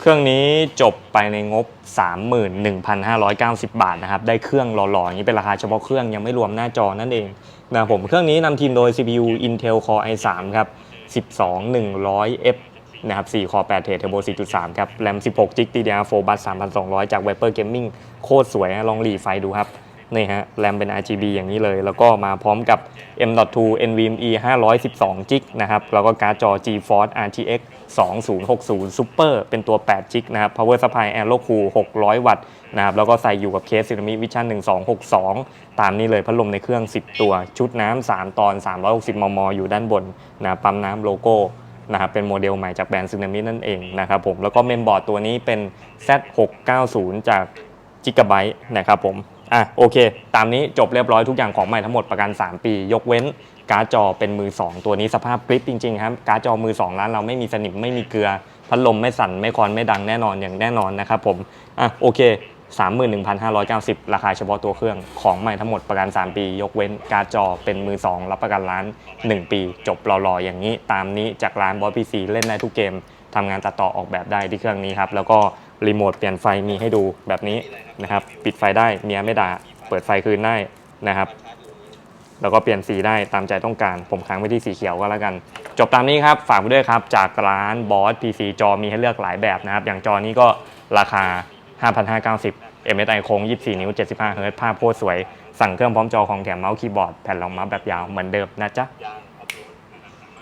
เครื่องนี้จบไปในงบ 31,590 บาทนะครับ ได้เครื่องหล่อๆอย่างนี้เป็นราคาเฉพาะเครื่องยังไม่รวมหน้าจอนั่นเองนะผมเครื่องนี้นำทีมโดย CPU Intel Core i3 ครับ 12 100F นะครับ4 Core 8 Thread Turbo 4.3 ครับ RAM 16 GB DDR4 Bus 3,200 จาก Viper Gaming โคตรสวยนะลองรีไฟดูครับ นี่ฮะ RAM เป็น RGB อย่างนี้เลย แล้วก็มาพร้อมกับ M.2 NVMe 512 g นะครับ แล้วก็การ์ดจอ GeForce RTX 2060 Super เป็นตัว8 g นะครับ Power Supply Aero Cool 600 วัตต์นะครับ แล้วก็ใส่อยู่กับเคส Ceramic Vision 1262 ตามนี้เลยพัดลมในเครื่อง 10 ตัว ชุดน้ำ 3 ตอน 360 มม อยู่ด้านบนนะปั๊มน้ำโลโก้นะครับเป็นโมเดลใหม่จากแบรนด์ซึนามินั่นเองนะครับผมแล้วก็เมมบอร์ดตัวนี้เป็น Z690 จาก Gigabyte นะครับผม อะโอเค ตามนี้จบเรียบร้อยทุกอย่างของใหม่ทั้งหมดประกัน 3 ปี ยกเว้นการ์ดจอเป็นมือ 2 ตัวนี้สภาพกริปจริงๆครับการ์ดจอมือ 2 ร้านเราไม่มีสนิมไม่มีเกลือ พัดลมไม่สั่น ไม่คอนไม่ดังแน่นอนอย่างแน่นอนนะครับผมอะโอเค 31,590 ราคาเฉพาะตัวเครื่องของใหม่ทั้งหมดประกัน 3 ปี ยกเว้นการ์ดจอเป็นมือ 2 รับประกันร้าน 1 ปี จบรอๆอย่างนี้ ตามนี้จากร้านบอสพีซีเล่นได้ทุกเกมทำงานตัดต่อออกแบบได้ที่เครื่องนี้ครับแล้วก็ รีโมทเปลี่ยนไฟมีให้ดูแบบนี้นะครับ ปิดไฟได้เมียไม่ด่า เปิดไฟคืนได้นะครับ แล้วก็เปลี่ยนสีได้ตามใจต้องการ ผมค้างไว้ที่สีเขียวก็แล้วกัน จบตามนี้ครับ ฝากไปด้วยครับ จากร้านบอส PC จอมีให้เลือกหลายแบบนะครับ อย่างจอนี้ก็ราคา 5,590 MSI โค้ง 24 นิ้ว 75 เฮิร์ตซ์ภาพโคตรสวย สั่งเครื่องพร้อมจอของแถมเมาส์คีย์บอร์ดแผ่นรองเมาส์แบบยาวเหมือนเดิมนะจ๊ะ